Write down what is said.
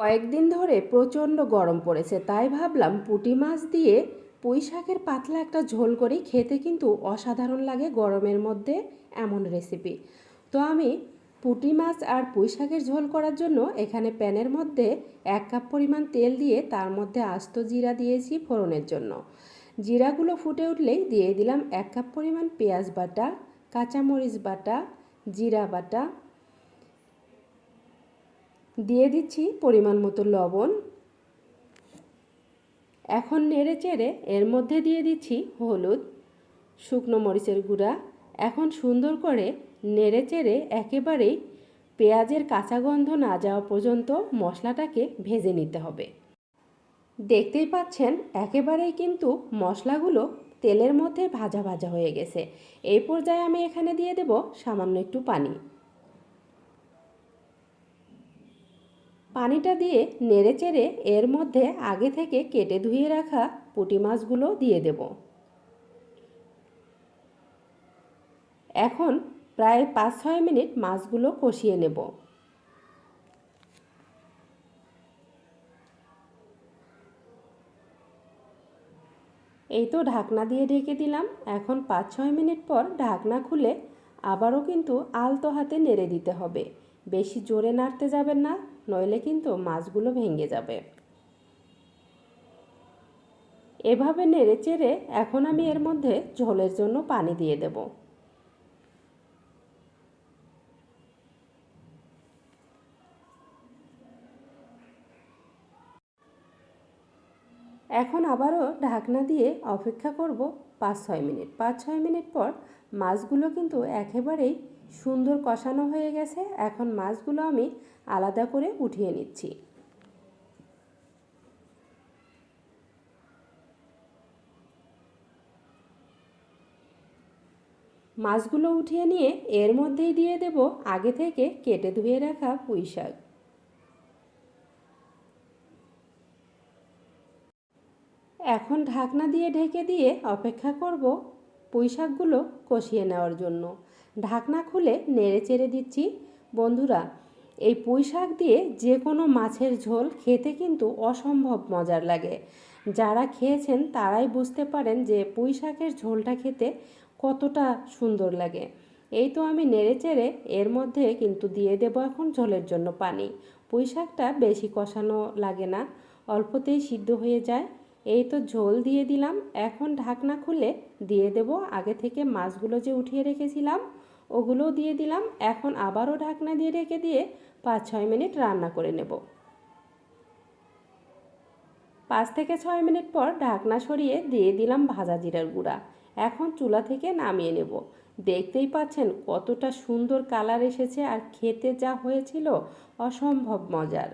কয়েকদিন ধরে প্রচণ্ড গরম পড়েছে, তাই ভাবলাম পুঁটি মাছ দিয়ে পুঁই শাকের পাতলা একটা ঝোল করি, খেতে কিন্তু অসাধারণ লাগে গরমের মধ্যে এমন রেসিপি তো আমি পুঁটি মাছ আর পুঁই শাকের ঝোল করার জন্য এখানে প্যানের মধ্যে এক কাপ পরিমাণ তেল দিয়ে তার মধ্যে আস্ত জিরা দিয়েছি ফোড়নের জন্য। জিরাগুলো ফুটে উঠলেই দিয়ে দিলাম এক কাপ পরিমাণ পেঁয়াজ বাটা, কাঁচামরিচ বাটা, জিরা বাটা দিয়ে দিচ্ছি পরিমাণ মতো লবণ। এখন নেড়ে চেড়ে এর মধ্যে দিয়ে দিচ্ছি হলুদ, শুকনো মরিচের গুঁড়া। এখন সুন্দর করে নেড়ে চেড়ে একেবারেই পেঁয়াজের কাঁচা গন্ধ না যাওয়া পর্যন্ত মশলাটাকে ভেজে নিতে হবে। দেখতেই পাচ্ছেন, একেবারেই কিন্তু মশলাগুলো তেলের মধ্যে ভাজা ভাজা হয়ে গেছে। এই পর্যায়ে আমি এখানে দিয়ে দেব সামান্য একটু পানি। পানিটা দিয়ে নেড়ে চেড়ে এর মধ্যে আগে থেকে কেটে ধুয়ে রাখা পুঁটি মাছগুলো দিয়ে দেব। এখন প্রায় পাঁচ ছয় মিনিট মাছগুলো কষিয়ে নেব। এই তো ঢাকনা দিয়ে ঢেকে দিলাম। এখন পাঁচ ছয় মিনিট পর ঢাকনা খুলে আবারও কিন্তু আলতো হাতে নেড়ে দিতে হবে। বেশি জোরে নাড়তে যাবেন না। নইলে কিন্তু মাছগুলো ভেঙে যাবে। এভাবে নেড়ে চেড়ে এখন আমি এর মধ্যে ঝোলের জন্য পানি দিয়ে দেব। এখন আবারও ঢাকনা দিয়ে অপেক্ষা করব পাঁচ ছয় মিনিট। পাঁচ ছয় মিনিট পর মাছগুলো কিন্তু একেবারেই সুন্দর কষানো হয়ে গেছে। এখন মাছগুলো আমি আলাদা করে উঠিয়ে নিচ্ছি। মাছগুলো উঠিয়ে নিয়ে এর মধ্যেই দিয়ে দেব আগে থেকে কেটে ধুয়ে রাখা পুঁই শাক এখন ঢাকনা দিয়ে ঢেকে দিয়ে অপেক্ষা করব পুঁইশাকগুলো কষিয়ে নেওয়ার জন্য। ঢাকনা খুলে নেড়ে চেড়ে দিচ্ছি। বন্ধুরা, এই পুঁই শাক দিয়ে যে কোনো মাছের ঝোল খেতে কিন্তু অসম্ভব মজার লাগে। যারা খেয়েছেন তারাই বুঝতে পারেন যে পুঁই শাকের ঝোলটা খেতে কতটা সুন্দর লাগে। এই তো আমি নেড়ে চেড়ে এর মধ্যে কিন্তু দিয়ে দেবো এখন ঝোলের জন্য পানি। পুঁই শাকটা বেশি কষানো লাগে না, অল্পতেই সিদ্ধ হয়ে যায়। এই তো ঝোল দিয়ে দিলাম। এখন ঢাকনা খুলে দিয়ে দেব। আগে থেকে মাছগুলো যে উঠিয়ে রেখেছিলাম, ওগুলোও দিয়ে দিলাম। এখন আবারও ঢাকনা দিয়ে রেখে দিয়ে পাঁচ ছয় মিনিট রান্না করে নেব। পাঁচ থেকে ছয় মিনিট পর ঢাকনা সরিয়ে দিয়ে দিলাম ভাজা জিরার গুঁড়া। এখন চুলা থেকে নামিয়ে নেব। দেখতেই পাচ্ছেন কতটা সুন্দর কালার এসেছে আর খেতে যা হয়েছিল অসম্ভব মজার।